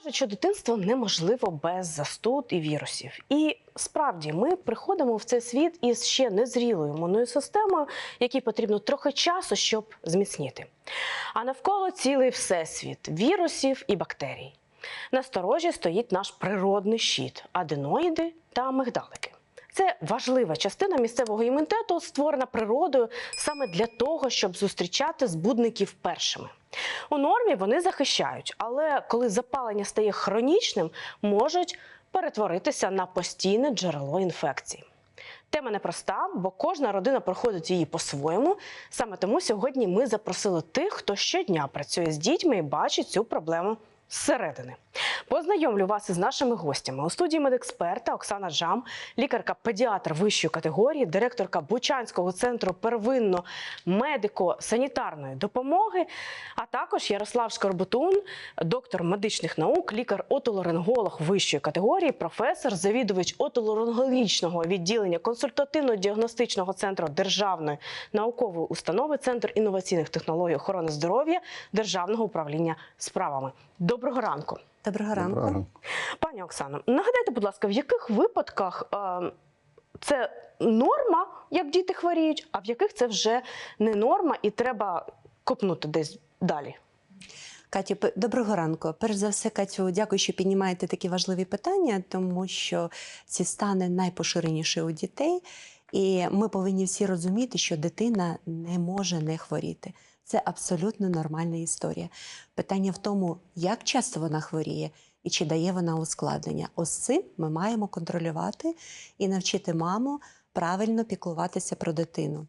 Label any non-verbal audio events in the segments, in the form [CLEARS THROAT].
Кажуть, що дитинство неможливо без застуд і вірусів. І справді ми приходимо в цей світ із ще незрілою імунною системою, якій потрібно трохи часу, щоб зміцніти. А навколо цілий всесвіт вірусів і бактерій. На сторожі стоїть наш природний щит аденоїди та амигдалики. Це важлива частина місцевого імунітету, створена природою саме для того, щоб зустрічати збудників першими. У нормі вони захищають, але коли запалення стає хронічним, можуть перетворитися на постійне джерело інфекцій. Тема непроста, бо кожна родина проходить її по-своєму. Саме тому сьогодні ми запросили тих, хто щодня працює з дітьми і бачить цю проблему зсередини. Познайомлю вас із нашими гостями у студії медексперта Оксана Жам, лікарка-педіатр вищої категорії, директорка Бучанського центру первинно медико-санітарної допомоги, а також Ярослав Шкарбутун, доктор медичних наук, лікар-отоларинголог вищої категорії, професор, завідувач отоларингологічного відділення консультативно-діагностичного центру державної наукової установи, Центр інноваційних технологій охорони здоров'я Державного управління справами. Доброго ранку. Доброго ранку. Доброго ранку. Пані Оксано, нагадайте, будь ласка, в яких випадках е, це норма, як діти хворіють, а в яких це вже не норма і треба копнути десь далі? Катю, доброго ранку. Перш за все, Катю, дякую, що піднімаєте такі важливі питання, тому що ці стани найпоширеніші у дітей, і ми повинні всі розуміти, що дитина не може не хворіти. Це абсолютно нормальна історія. Питання в тому, як часто вона хворіє і чи дає вона ускладнення. Ось цим ми маємо контролювати і навчити маму правильно піклуватися про дитину.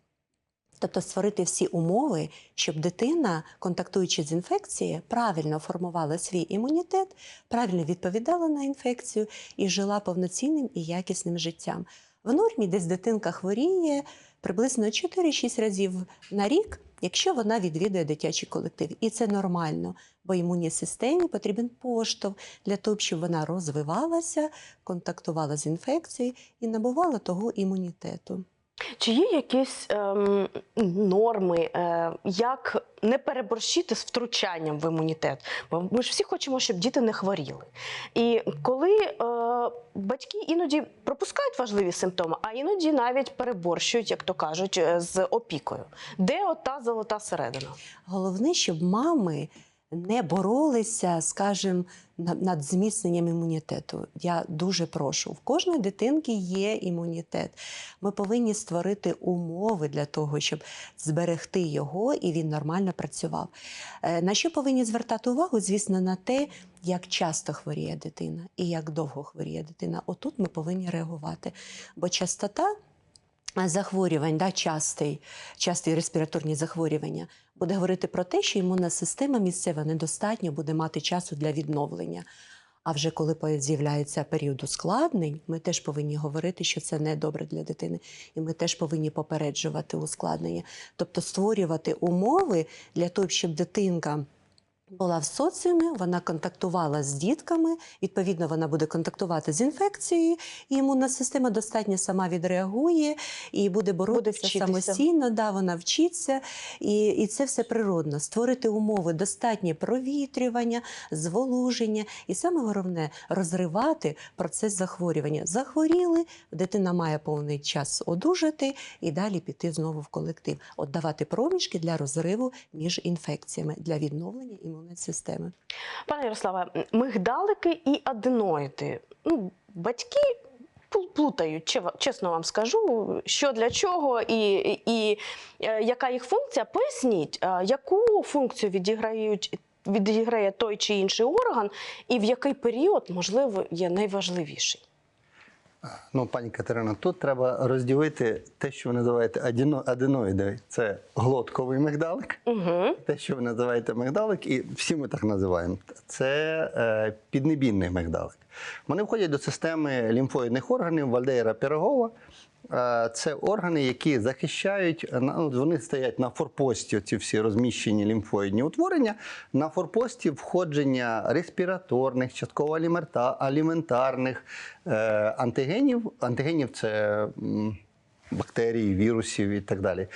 Тобто створити всі умови, щоб дитина, контактуючи з інфекцією, правильно формувала свій імунітет, правильно відповідала на інфекцію і жила повноцінним і якісним життям. В нормі десь дитинка хворіє приблизно 4-6 разів на рік, якщо вона відвідує дитячий колектив. І це нормально, бо імунній системі потрібен поштовх для того, щоб вона розвивалася, контактувала з інфекцією і набувала того імунітету. Чи є якісь ем, норми, е, як не переборщити з втручанням в імунітет? Бо ми ж всі хочемо, щоб діти не хворіли. І коли е, батьки іноді пропускають важливі симптоми, а іноді навіть переборщують, як то кажуть, е, з опікою. Де ота золота середина? Головне, щоб мами не боролися, скажімо, на- над зміцненням імунітету. Я дуже прошу. В кожної дитинки є імунітет. Ми повинні створити умови для того, щоб зберегти його і він нормально працював. Е, На що повинні звертати увагу? Звісно, на те, як часто хворіє дитина і як довго хворіє дитина. Отут ми повинні реагувати. Бо частота захворювань, да, частий, часті респіраторні захворювання, буде говорити про те, що імунна система місцева недостатньо буде мати часу для відновлення. А вже коли з'являється період ускладнень, ми теж повинні говорити, що це не добре для дитини, і ми теж повинні попереджувати ускладнення, тобто створювати умови для того, щоб дитинка. Була в соціумі, вона контактувала з дітками, відповідно, вона буде контактувати з інфекцією, і імунна система достатньо сама відреагує і буде боротися вчитися. самостійно. Да, вона вчиться, і, і це все природно. Створити умови достатнє провітрювання, зволоження, і саме головне розривати процес захворювання. Захворіли, дитина має повний час одужати і далі піти знову в колектив. От давати проміжки для розриву між інфекціями для відновлення імунної системи. Пане Ярославе, мигдалики і аденоїди. Ну, батьки пл- плутають, чесно вам скажу, що для чого і, і, і е, яка їх функція. Поясніть, е, яку функцію відіграють. Відіграє той чи інший орган, і в який період, можливо, є найважливіший. Ну, пані Катерина, тут треба розділити те, що ви називаєте адіно- аденоїди. Це глотковий мигдалик, Угу. те, що ви називаєте мигдалик, і всі ми так називаємо. Це е, піднебінний мигдалик. Вони входять до системи лімфоїдних органів Вальдеєра Пірогова. Е, Це органи, які захищають, е, ну, вони стоять на форпості, ці всі розміщені лімфоїдні утворення, на форпості входження респіраторних, частково аліментарних е, антигенів. Антигенів це м, бактерій, вірусів і так далі.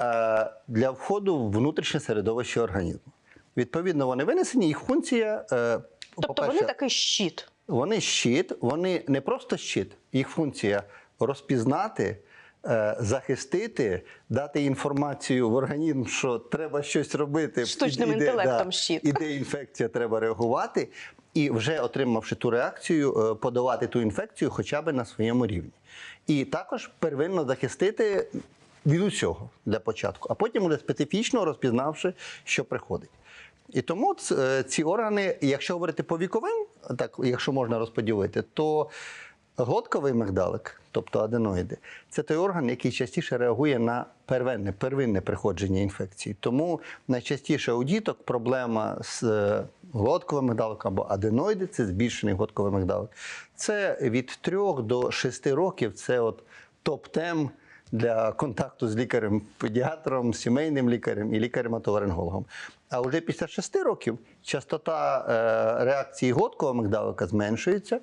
Е, Для входу в внутрішнє середовище організму. Відповідно, вони винесені, їх функція е, Тобто вони такий щит. Вони щит, вони не просто щит, їх функція розпізнати, е, захистити, дати інформацію в організм, що треба щось робити. Штучним іде- інтелектом щит. Іде інфекція, треба реагувати. І вже отримавши ту реакцію, е, подавати ту інфекцію хоча б на своєму рівні. І також первинно захистити від усього для початку, а потім уже специфічно розпізнавши, що приходить. І тому е, ці органи, якщо говорити по віковим, так якщо можна розподілити, то глотковий мигдалик, тобто аденоїди, це той орган, який частіше реагує на первинне, первинне приходження інфекції. Тому найчастіше у діток проблема з е, глотковим мигдаликом або аденоїди це збільшений глотковий мигдалик. Це від 3 до 6 років. Це от топ-тем для контакту з лікарем-педіатром, сімейним лікарем і лікарем-отоларингологом. А вже після 6 років частота е, реакції глоткового мигдалика зменшується,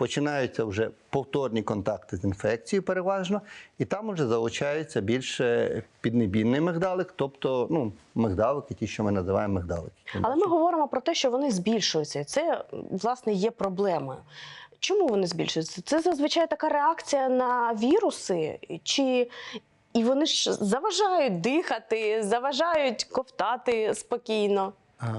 починаються вже повторні контакти з інфекцією переважно, і там вже залучається більше піднебінний мигдалик, тобто ну, мигдалики, ті, що ми називаємо мигдалики. Але ми говоримо про те, що вони збільшуються. Це власне є проблемою. Чому вони збільшуються? Це зазвичай така реакція на віруси, чи і вони ж заважають дихати, заважають ковтати спокійно.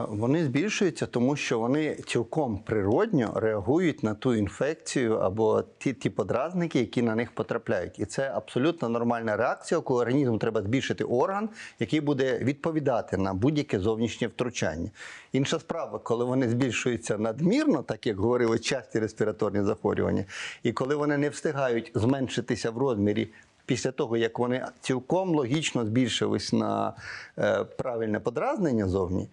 Вони збільшуються, тому що вони цілком природньо реагують на ту інфекцію або ті, ті подразники, які на них потрапляють. І це абсолютно нормальна реакція, коли організму треба збільшити орган, який буде відповідати на будь-яке зовнішнє втручання. Інша справа, коли вони збільшуються надмірно, так як говорили часті респіраторні захворювання, і коли вони не встигають зменшитися в розмірі після того, як вони цілком логічно збільшились на е, правильне подразнення зовні,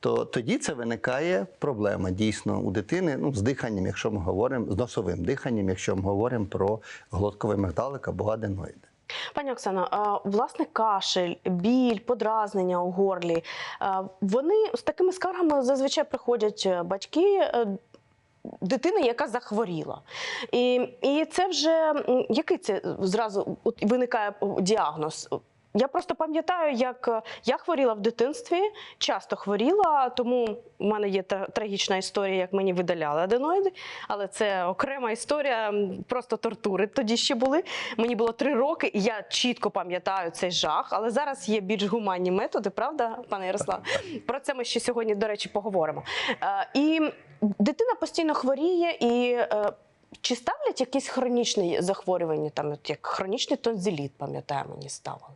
то тоді це виникає проблема дійсно у дитини ну, з диханням, якщо ми говоримо з носовим диханням, якщо ми говоримо про глотковий мигдалик або аденоїди. Пані Оксано, власне, кашель, біль, подразнення у горлі. Вони з такими скаргами зазвичай приходять е, батьки. е, Дитини, яка захворіла, і, і це вже який це зразу от виникає діагноз? Я просто пам'ятаю, як е, я хворіла в дитинстві, часто хворіла, тому в мене є тра- трагічна історія, як мені видаляли аденоїди, але це окрема історія, просто тортури тоді ще були. Мені було три роки, і я чітко пам'ятаю цей жах. Але зараз є більш гуманні методи, правда, пане Ярослав? Про це ми ще сьогодні, до речі, поговоримо. Е, І дитина постійно хворіє і. е, Чи ставлять якісь хронічні захворювання, там от як хронічний тонзиліт, пам'ятаю, мені ставили.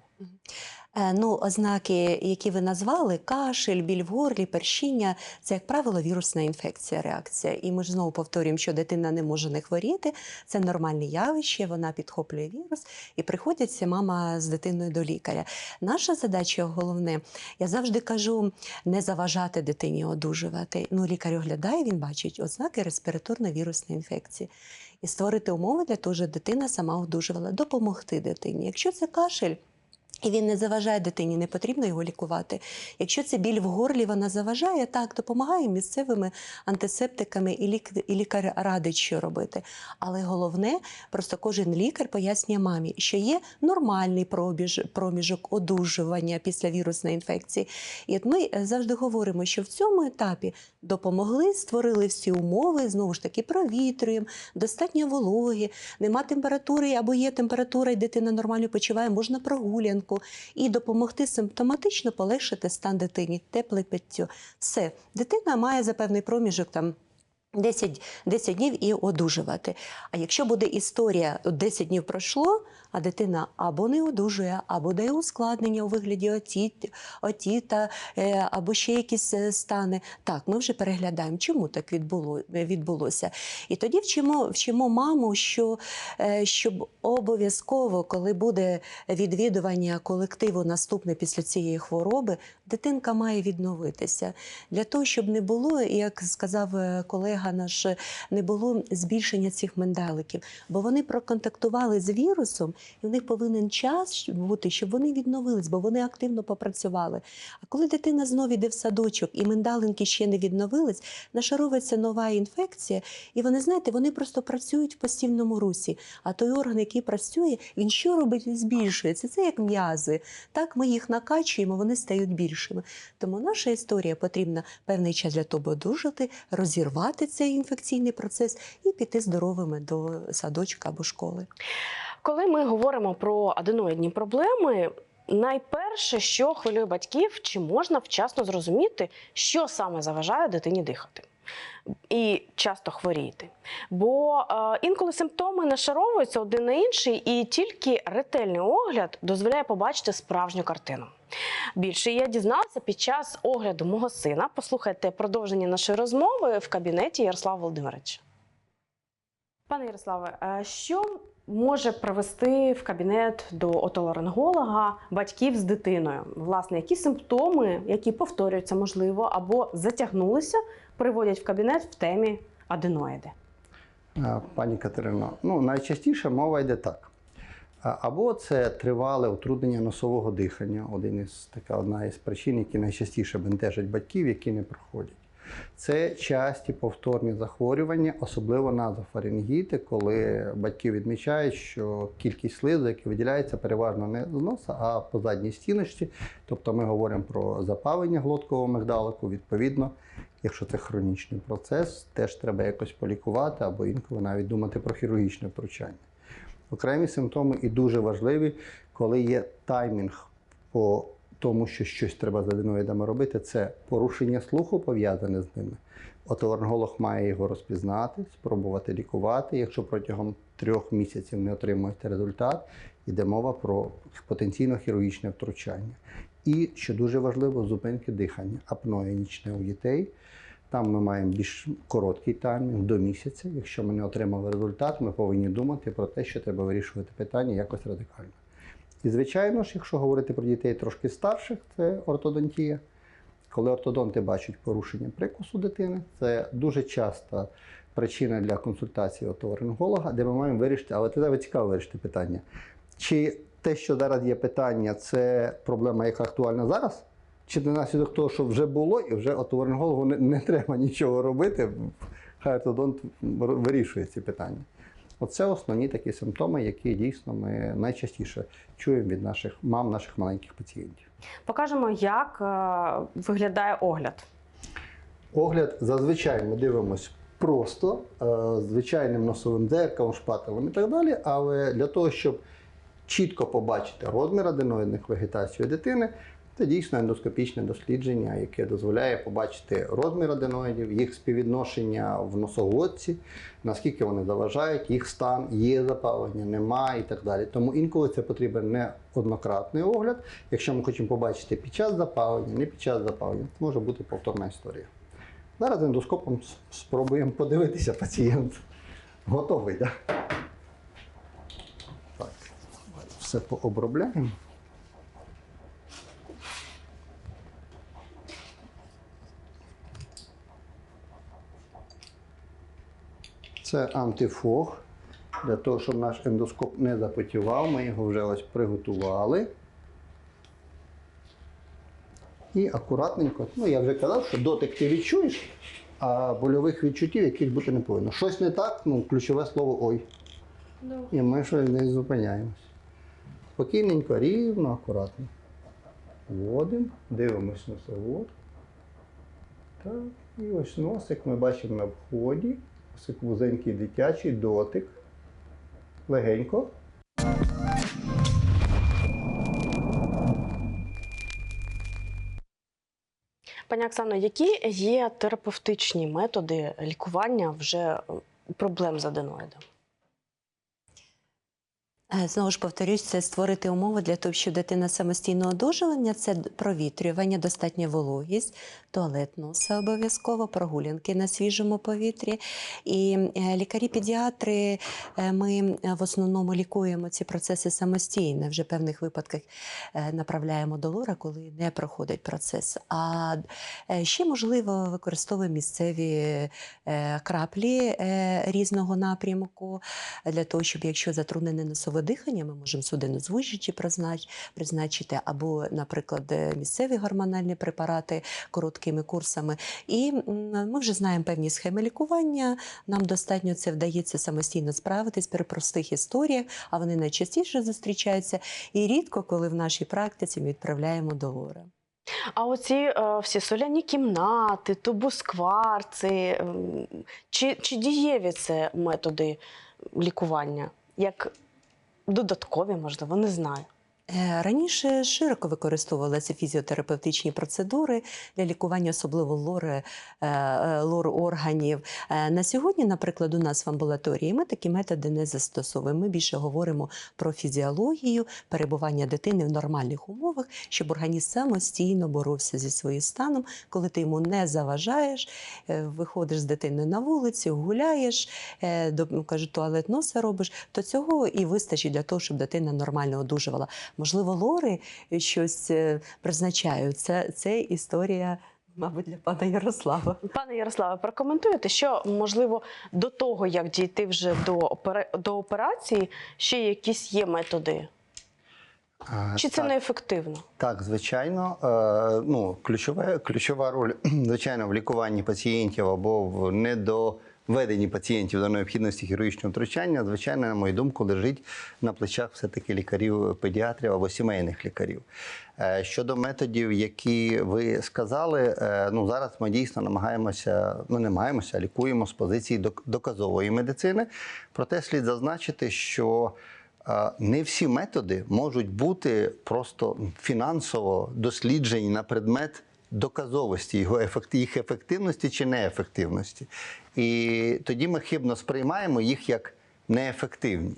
Е, Ну, ознаки, які ви назвали, кашель, біль в горлі, першіння, це, як правило, вірусна інфекція, реакція. І ми ж знову повторюємо, що дитина не може не хворіти. Це нормальне явище, вона підхоплює вірус і приходиться мама з дитиною до лікаря. Наша задача головне, я завжди кажу, не заважати дитині одужувати. Ну, лікар оглядає, він бачить ознаки респіраторно-вірусної інфекції. І створити умови для того, щоб дитина сама одужувала, допомогти дитині. Якщо це кашель, і він не заважає дитині, не потрібно його лікувати. Якщо це біль в горлі, вона заважає, так, допомагає місцевими антисептиками, і, лік, і лікар радить, що робити. Але головне, просто кожен лікар пояснює мамі, що є нормальний пробіж, проміжок одужування після вірусної інфекції. І от ми е, завжди говоримо, що в цьому етапі допомогли, створили всі умови, знову ж таки, провітрюємо, достатньо вологи, нема температури або є температура, і дитина нормально почуває, можна прогулянку і допомогти симптоматично полегшити стан дитині, тепле питтю. Все, дитина має за певний проміжок там. 10, 10 днів і одужувати. А якщо буде історія, 10 днів пройшло, а дитина або не одужує, або дає ускладнення у вигляді отіт, отіта, е, або ще якісь е, стани, так, ми вже переглядаємо, чому так відбуло, відбулося. І тоді вчимо, вчимо маму, що е, щоб обов'язково, коли буде відвідування колективу наступне після цієї хвороби, дитинка має відновитися. Для того, щоб не було, як сказав колега, вигана ж не було збільшення цих мендаликів, бо вони проконтактували з вірусом, і в них повинен час бути, щоб вони відновились, бо вони активно попрацювали. А коли дитина знову йде в садочок і мендалинки ще не відновились, нашаровується нова інфекція, і вони, знаєте, вони просто працюють в постійному русі. А той орган, який працює, він що робить? Він збільшується. Це як м'язи. Так ми їх накачуємо, вони стають більшими. Тому наша історія потрібна певний час для того, аби одужати, розірвати цей інфекційний процес і піти здоровими до садочка або школи. Коли ми говоримо про аденоїдні проблеми, найперше, що хвилює батьків, чи можна вчасно зрозуміти, що саме заважає дитині дихати. І часто хворіти. Бо е, інколи симптоми нашаровуються один на інший, і тільки ретельний огляд дозволяє побачити справжню картину. Більше я дізналася під час огляду мого сина. Послухайте продовження нашої розмови в кабінеті Ярослава Володимировича. Пане Ярославе, що може привести в кабінет до отоларинголога батьків з дитиною? Власне, які симптоми, які повторюються, можливо, або затягнулися, приводять в кабінет в темі аденоїди? Пані Катерино, ну найчастіше мова йде так. Або це тривале утруднення носового дихання, один із така одна із причин, які найчастіше бентежать батьків, які не проходять. Це часті повторні захворювання, особливо назофарингіти, коли батьки відмічають, що кількість слизу, який виділяється, переважно не з носа, а по задній стіночці. Тобто ми говоримо про запалення глоткового мигдалику. Відповідно, якщо це хронічний процес, теж треба якось полікувати або інколи навіть думати про хірургічне втручання. Окремі симптоми і дуже важливі, коли є таймінг по тому, що щось треба з аденоїдами робити, це порушення слуху пов'язане з ними. Отоларинголог має його розпізнати, спробувати лікувати. Якщо протягом трьох місяців не отримуєте результат, йде мова про потенційно хірургічне втручання. І, що дуже важливо, зупинки дихання, апноє нічне у дітей. Там ми маємо більш короткий таймінг до місяця. Якщо ми не отримали результат, ми повинні думати про те, що треба вирішувати питання якось радикально. І, звичайно ж, якщо говорити про дітей трошки старших, це ортодонтія. Коли ортодонти бачать порушення прикусу дитини, це дуже часта причина для консультації отоларинголога, де ми маємо вирішити, але це цікаво вирішити питання. Чи те, що зараз є питання, це проблема, яка актуальна зараз? Чи не наслідок того, що вже було, і вже отоларингологу не, не треба нічого робити, хай ортодонт вирішує ці питання. Оце основні такі симптоми, які дійсно ми найчастіше чуємо від наших мам, наших маленьких пацієнтів. Покажемо, як е, виглядає огляд. Огляд зазвичай ми дивимося просто е, звичайним носовим дзеркалом, шпателем і так далі. Але для того, щоб чітко побачити розмір аденоїдних вегетацій дитини, це дійсно ендоскопічне дослідження, яке дозволяє побачити розмір аденоїдів, їх співвідношення в носоглотці, наскільки вони заважають, їх стан, є запалення, немає і так далі. Тому інколи це потрібен не однократний огляд. Якщо ми хочемо побачити під час запалення, не під час запалення, це може бути повторна історія. Зараз ендоскопом спробуємо подивитися пацієнт. Готовий, так? Так, все пообробляємо. Це антифог. Для того, щоб наш ендоскоп не запотівав, ми його вже ось приготували. І акуратненько, ну я вже казав, що дотик ти відчуєш, а больових відчуттів яких бути не повинно. Щось не так, ну ключове слово ой. І ми щось десь зупиняємось. Спокійненько, рівно, акуратно. Вводимо, дивимось на завод. Так, і ось носик ми бачимо на вході. Вузенький дитячий дотик. Легенько. Пані Оксано, які є терапевтичні методи лікування вже е, проблем з аденоїдом? Е, Знову ж повторюсь, це створити умови для того, щоб дитина самостійного одужування, це провітрювання, достатня вологість, туалет носа обов'язково, прогулянки на свіжому повітрі. І е, лікарі-педіатри, е, ми в основному лікуємо ці процеси самостійно. Вже в певних випадках направляємо до лора, коли не проходить процес. А ще можливо використовуємо місцеві краплі різного напрямку для того, щоб якщо затруднене носове дихання, ми можемо судинозвужуючі признач- призначити, або, наприклад, е, місцеві гормональні препарати короткими курсами. І ми вже знаємо певні схеми лікування. Нам достатньо це вдається самостійно справитись при простих історіях, а вони найчастіше зустрічаються. І рідко, коли в нашій практиці ми відправляємо до лора. А оці е, всі соляні кімнати, тубускварци, ем, чи, чи дієві це методи лікування? Як додаткові, можливо, не знаю. Е, Раніше широко використовувалися фізіотерапевтичні процедури для лікування, особливо лори, е, е, лор органів. На сьогодні, наприклад, у нас в амбулаторії ми такі методи не застосовуємо. Ми більше говоримо про фізіологію, перебування дитини в нормальних умовах, щоб організм самостійно боровся зі своїм станом, коли ти йому не заважаєш, виходиш з дитиною на вулицю, гуляєш, ну, кажуть, туалет носа робиш, то цього і вистачить для того, щоб дитина нормально одужувала. Можливо, лори щось е, призначають. Це, це історія, мабуть, для пана Ярослава. Пане Ярославе, прокоментуєте, що можливо до того, як дійти вже до, опера- до операції, ще якісь є методи? А, Чи це так. неефективно? Так, звичайно. Е, ну, ключова, ключова роль, [CLEARS THROAT] звичайно, в лікуванні пацієнтів або в недоведенні пацієнтів до необхідності хірургічного втручання, звичайно, на мою думку, лежить на плечах все-таки лікарів, педіатрів або сімейних лікарів. Е, щодо методів, які ви сказали, е, ну зараз ми дійсно намагаємося, ну не маємося, а лікуємо з позиції док- доказової медицини. Проте слід зазначити, що е, не всі методи можуть бути просто фінансово досліджені на предмет доказовості його їх ефективності чи неефективності. І тоді ми хибно сприймаємо їх як неефективні.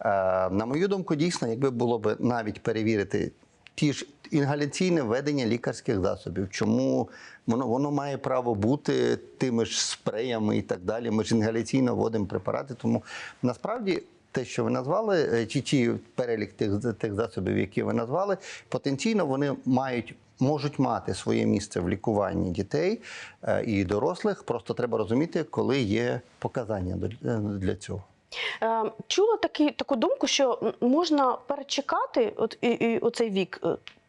Е, На мою думку, дійсно, якби було б навіть перевірити ті ж інгаляційне введення лікарських засобів, чому воно, воно має право бути тими ж спреями і так далі. Ми ж інгаляційно вводимо препарати. Тому насправді те, що ви назвали, е, чи ті перелік тих, тих засобів, які ви назвали, потенційно вони мають. Можуть мати своє місце в лікуванні дітей е, і дорослих. Просто треба розуміти, коли є показання е, для цього. Е, Чула такі, таку думку, що можна перечекати от, і, і оцей вік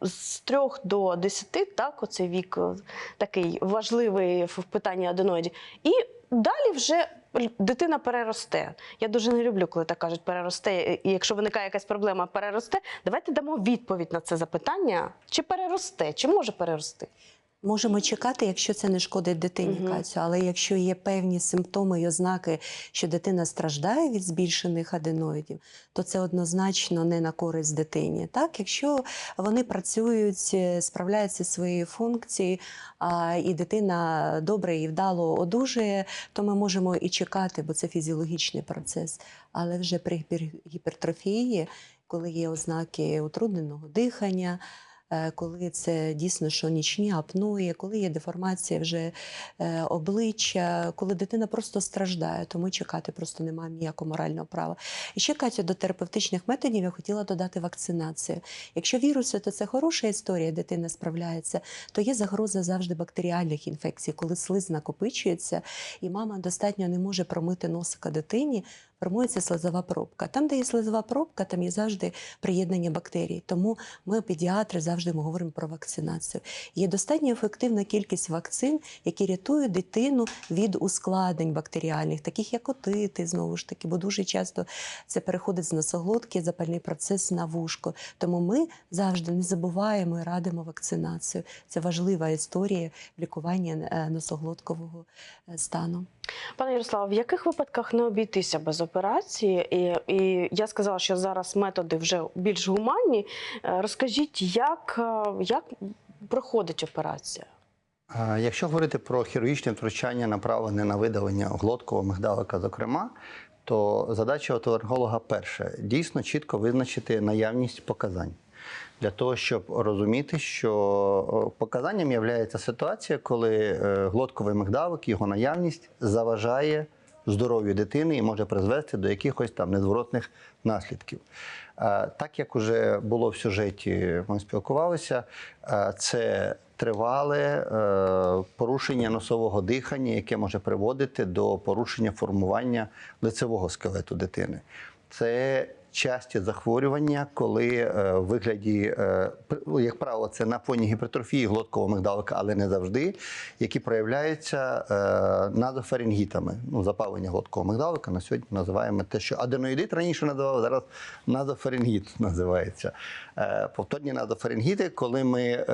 з 3 до 10, так, оцей вік такий важливий в питанні аденоїдів. І далі вже дитина переросте. Я дуже не люблю, коли так кажуть, переросте. І якщо виникає якась проблема, переросте. Давайте дамо відповідь на це запитання: чи переросте, чи може перерости? Можемо чекати, якщо це не шкодить дитині Мгм. Катю, але якщо є певні симптоми і ознаки, що дитина страждає від збільшених аденоїдів, то це однозначно не на користь дитині. Так, якщо вони працюють, е, справляються зі своєю функцією, а, і дитина добре і вдало одужує, то ми можемо і чекати, бо це фізіологічний процес. Але вже при гіпертрофії, коли є ознаки утрудненого дихання. Е, Коли це дійсно що нічні апної, коли є деформація вже е, обличчя, коли дитина просто страждає, тому чекати просто немає ніякого морального права. І ще Катя, до терапевтичних методів я хотіла додати вакцинацію. Якщо віруси, то це хороша історія, дитина справляється, то є загроза завжди бактеріальних інфекцій, коли слиз накопичується, і мама достатньо не може промити носика дитині. Формується слизова пробка. Там, де є слизова пробка, там є завжди приєднання бактерій. Тому ми, педіатри, завжди ми говоримо про вакцинацію. Є достатньо ефективна кількість вакцин, які рятують дитину від ускладнень бактеріальних, таких як отити, знову ж таки, бо дуже часто це переходить з носоглотки, запальний процес на вушко. Тому ми завжди не забуваємо і радимо вакцинацію. Це важлива історія в лікуванні е, носоглоткового е, стану. Пане Ярославе, в яких випадках не обійтися без операції? І, і я сказала, що зараз методи вже більш гуманні. Е, Розкажіть, як, е, як проходить операція? Якщо говорити про хірургічне втручання, направлене на видалення глоткового мигдалика, зокрема, то задача отоларинголога перша дійсно чітко визначити наявність показань. Для того, щоб розуміти, що показанням є ситуація, коли е, глотковий мигдалик, його наявність заважає здоров'ю дитини і може призвести до якихось там незворотних наслідків. Так як уже було в сюжеті, ми спілкувалися, це тривале е, порушення носового дихання, яке може приводити до порушення формування лицевого скелету дитини. Це часті захворювання, коли е, в вигляді, е, ну, як правило, це на фоні гіпертрофії глоткового мигдалика, але не завжди, які проявляються е, назофарингітами. Ну, запалення глоткового мигдалика на сьогодні називаємо те, що аденоїдит раніше називали, зараз назофарингіт [LAUGHS] називається. Повторні назофарингіти, коли ми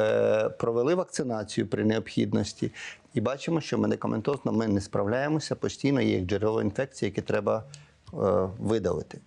провели вакцинацію при необхідності. І бачимо, що медикаментозно ми не справляємося, постійно є як джерело інфекції, які треба е, видалити.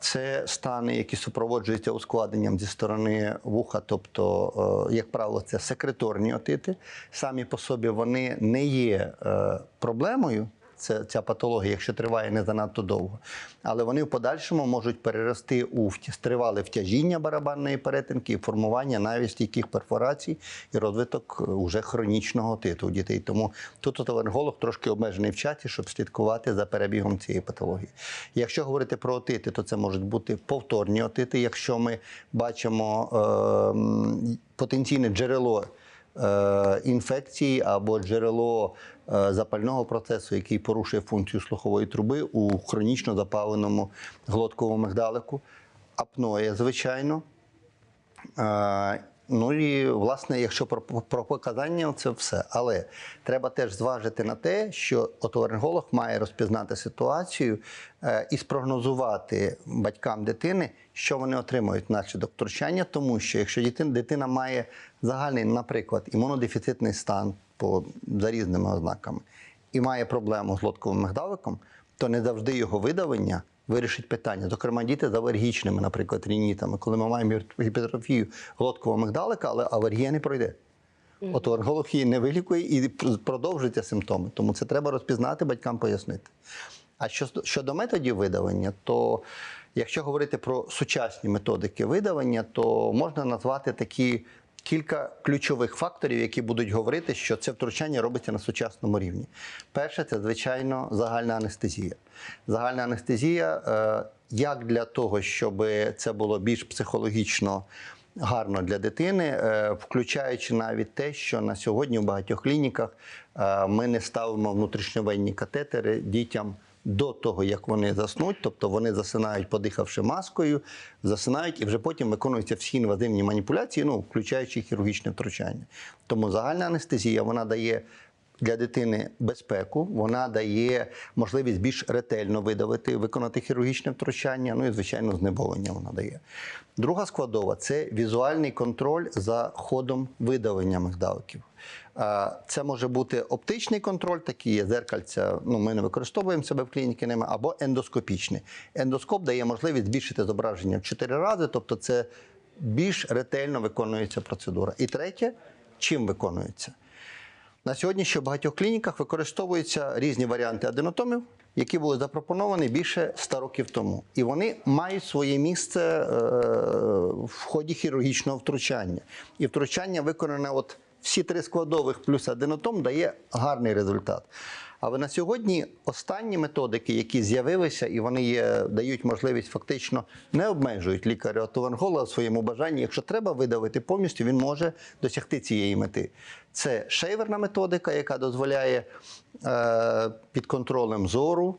Це стани, які супроводжуються ускладненням зі сторони вуха, тобто, е, як правило, це секреторні отити. Самі по собі вони не є е, проблемою. Це ця патологія, якщо триває не занадто довго, але вони в подальшому можуть перерости у тривале втяжіння барабанної перетинки і формування навіть стійких перфорацій і розвиток е, уже хронічного отиту у дітей. Тому тут отоларинголог трошки обмежений в чаті, щоб слідкувати за перебігом цієї патології. Якщо говорити про отити, то це можуть бути повторні отити, якщо ми бачимо е, потенційне джерело інфекції або джерело е, запального процесу, який порушує функцію слухової труби у хронічно запаленому глотковому мигдалику, апноє, звичайно. Ну і власне, якщо про, про показання, це все. Але треба теж зважити на те, що отоларинголог має розпізнати ситуацію е, і спрогнозувати батькам дитини, що вони отримують внаслідок втручання, тому що якщо дитина, дитина має загальний, наприклад, імунодефіцитний стан по, за різними ознаками і має проблему з лотковим мигдаликом, то не завжди його видалення вирішить питання. Зокрема, діти з алергічними, наприклад, рінітами, коли ми маємо гіпертрофію глоткового мигдалика, але алергія не пройде. От алерголог її не вилікує і продовжуються симптоми. Тому це треба розпізнати, батькам пояснити. А що, щодо методів видалення, то якщо говорити про сучасні методики видалення, то можна назвати такі кілька ключових факторів, які будуть говорити, що це втручання робиться на сучасному рівні. Перше, це звичайно загальна анестезія. Загальна анестезія е, як для того, щоб це було більш психологічно гарно для дитини, е, включаючи навіть те, що на сьогодні в багатьох клініках е, ми не ставимо внутрішньовенні катетери дітям. До того, як вони заснуть, тобто вони засинають, подихавши маскою, засинають і вже потім виконуються всі інвазивні маніпуляції, ну, включаючи хірургічне втручання. Тому загальна анестезія вона дає для дитини безпеку, вона дає можливість більш ретельно видавити, виконати хірургічне втручання, ну і, звичайно, знеболення вона дає. Друга складова це візуальний контроль за ходом видалення мигдаликів. А, Це може бути оптичний контроль, такі є зеркальця. Ну, ми не використовуємо себе в клініці ними, або ендоскопічний. Ендоскоп дає можливість збільшити зображення в 4 рази, тобто це більш ретельно виконується процедура. І третє, чим виконується? На сьогодні ще в багатьох клініках використовуються різні варіанти аденотомів, які були запропоновані більше 100 років тому. І вони мають своє місце е, в ході хірургічного втручання. І втручання виконане от всі три складових плюс аденотом дає гарний результат. Але на сьогодні останні методики, які з'явилися, і вони є, дають можливість фактично не обмежують лікаря отоларинголога в своєму бажанні. Якщо треба видавити повністю, він може досягти цієї мети. Це шейверна методика, яка дозволяє е, під контролем зору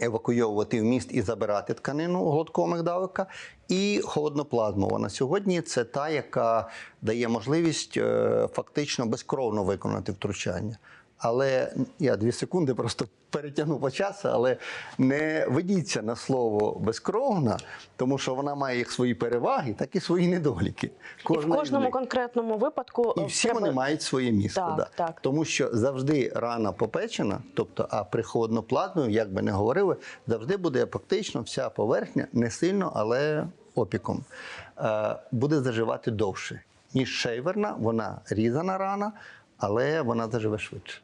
евакуйовувати в міст і забирати тканину глоткового мигдалика. І холодноплазмова на сьогодні це та, яка дає можливість е, фактично безкровно виконати втручання. Але я дві секунди просто перетягну по часу, але не ведіться на слово безкровна, тому що вона має як свої переваги, так і свої недоліки. І в Кожна із кожному них. конкретному випадку І е, всі треба- вони мають своє місце. Так, да. так. Тому що завжди рана попечена, тобто, а при холодноплазмі, як би не говорили, завжди буде фактично вся поверхня не сильно, але опіком. Е, буде заживати довше. Ніж шейверна, вона різана рана, але вона заживе швидше.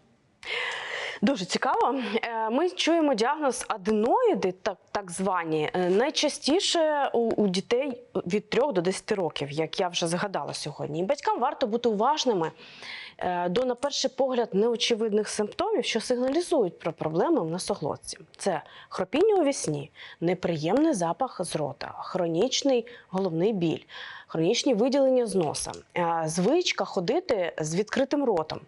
Дуже цікаво. Е, Ми чуємо діагноз аденоїди, так, так звані, е, найчастіше у, у дітей від 3 до 10 років, як я вже згадала сьогодні. І батькам варто бути уважними е, до, на перший погляд, неочевидних симптомів, що сигналізують про проблеми в носоглотці. Це хропіння у вісні, неприємний запах з рота, хронічний головний біль, хронічні виділення з носа, звичка ходити з відкритим ротом.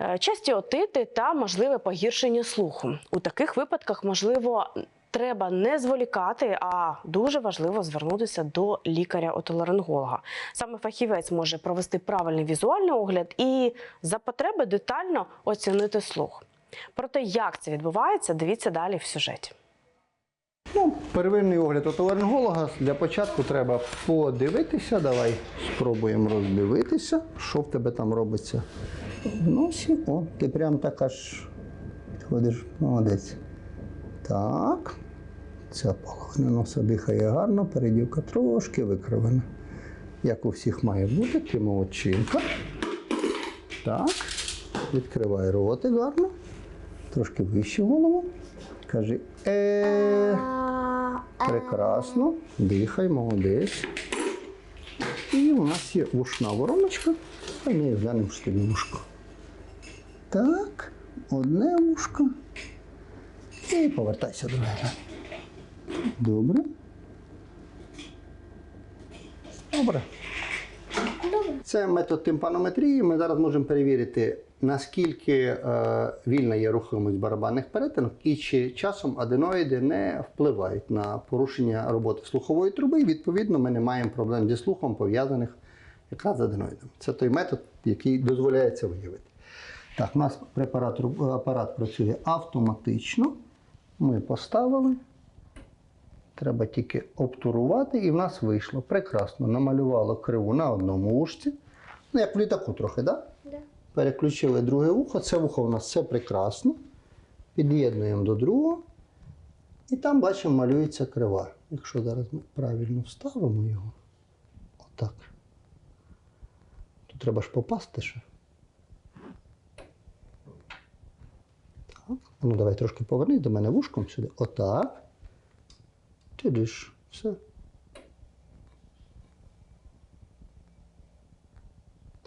Е, часті отити та можливе погіршення слуху. У таких випадках, можливо, треба не зволікати, а дуже важливо звернутися до лікаря-отоларинголога. Саме фахівець може провести правильний візуальний огляд і за потреби детально оцінити слух. Про те, як це відбувається, дивіться далі в сюжеті. Ну, первинний огляд отоларинголога для початку треба подивитися. Давай спробуємо роздивитися, що в тебе там робиться в носі. О, ти прям так аж ходиш, молодець. Так. Ця половина носа дихає гарно, передівка трошки викривлена. Як у всіх має бути, ти молодчинка. Так. Відкривай ротик гарно. Трошки вище голову. Кажи е. Прекрасно. Дихай, молодець. І у нас є ушна вороночка. А ми глянемо що тобі вушко. Так, одне вушко. І повертайся до мене. Добре. Добре. Це метод тимпанометрії. Ми зараз можемо перевірити, наскільки е, вільна є рухомість барабанних перетинок і чи часом аденоїди не впливають на порушення роботи слухової труби. І відповідно ми не маємо проблем зі слухом, пов'язаних якраз аденоїдом. Це той метод, який дозволяє це виявити. Так, у нас препарат, апарат працює автоматично. Ми поставили. Треба тільки обтурувати, і в нас вийшло. Прекрасно. Намалювало криву на одному вушці. Ну, як в літаку трохи, так? Да? Переключили друге вухо. Це вухо у нас все прекрасно. Під'єднуємо до другого. І там, бачимо, малюється крива. Якщо зараз ми правильно вставимо його, отак. Треба ж попасти ще. Так. Ну, давай трошки повернись до мене вушком сюди. Отак. Ти ж, все.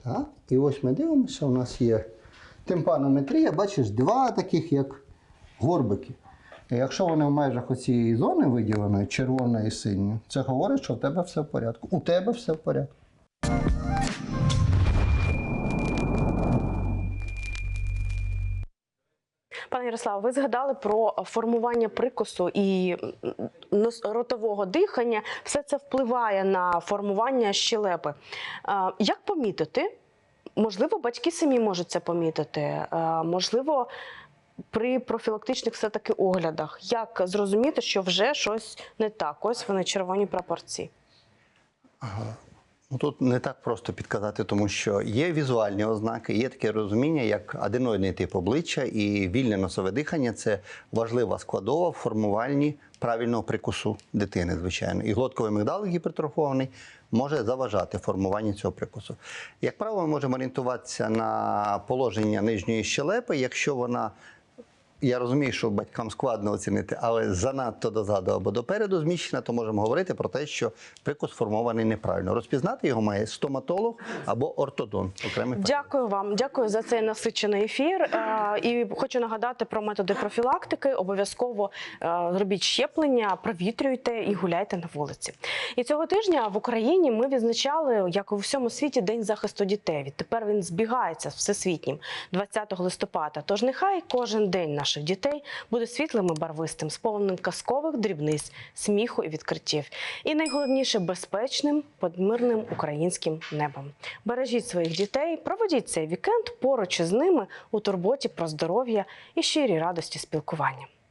Так, і ось ми дивимося, у нас є тимпанометрія, бачиш, два таких, як горбики. Якщо вони в межах оцієї зони виділеної, червоної і синьої, це говорить, що у тебе все в порядку. У тебе все в порядку. Пане Ярославе, ви згадали про формування прикусу і ротового дихання. Все це впливає на формування щелепи. Е, Як помітити? Можливо, батьки самі можуть це помітити. Е, Можливо, при профілактичних все-таки оглядах. Як зрозуміти, що вже щось не так? Ось вони червоні прапорці. Ну, Тут не так просто підказати, тому що є візуальні ознаки, є таке розуміння, як аденоїдний тип обличчя і вільне носове дихання це важлива складова в формуванні правильного прикусу дитини, звичайно. І глотковий мигдалик гіпертрофований може заважати формуванню цього прикусу. Як правило, ми можемо орієнтуватися на положення нижньої щелепи, якщо вона я розумію, що батькам складно оцінити, але занадто дозаду або допереду зміщена, то можемо говорити про те, що прикус сформований неправильно. Розпізнати його має стоматолог або ортодон. Окремий. Дякую вам, дякую за цей насичений ефір. Е, І хочу нагадати про методи профілактики. Обов'язково е, робіть щеплення, провітрюйте і гуляйте на вулиці. І цього тижня в Україні ми відзначали, як у всьому світі, День захисту дітей. Відтепер він збігається з всесвітнім 20 листопада. Тож нехай кожен день наших дітей буде світлим і барвистим, сповненим казкових дрібниць, сміху і відкриттів. І найголовніше безпечним, подмирним українським небом. Бережіть своїх дітей, проведіть цей вікенд поруч із ними у турботі про здоров'я і щирі радості спілкування.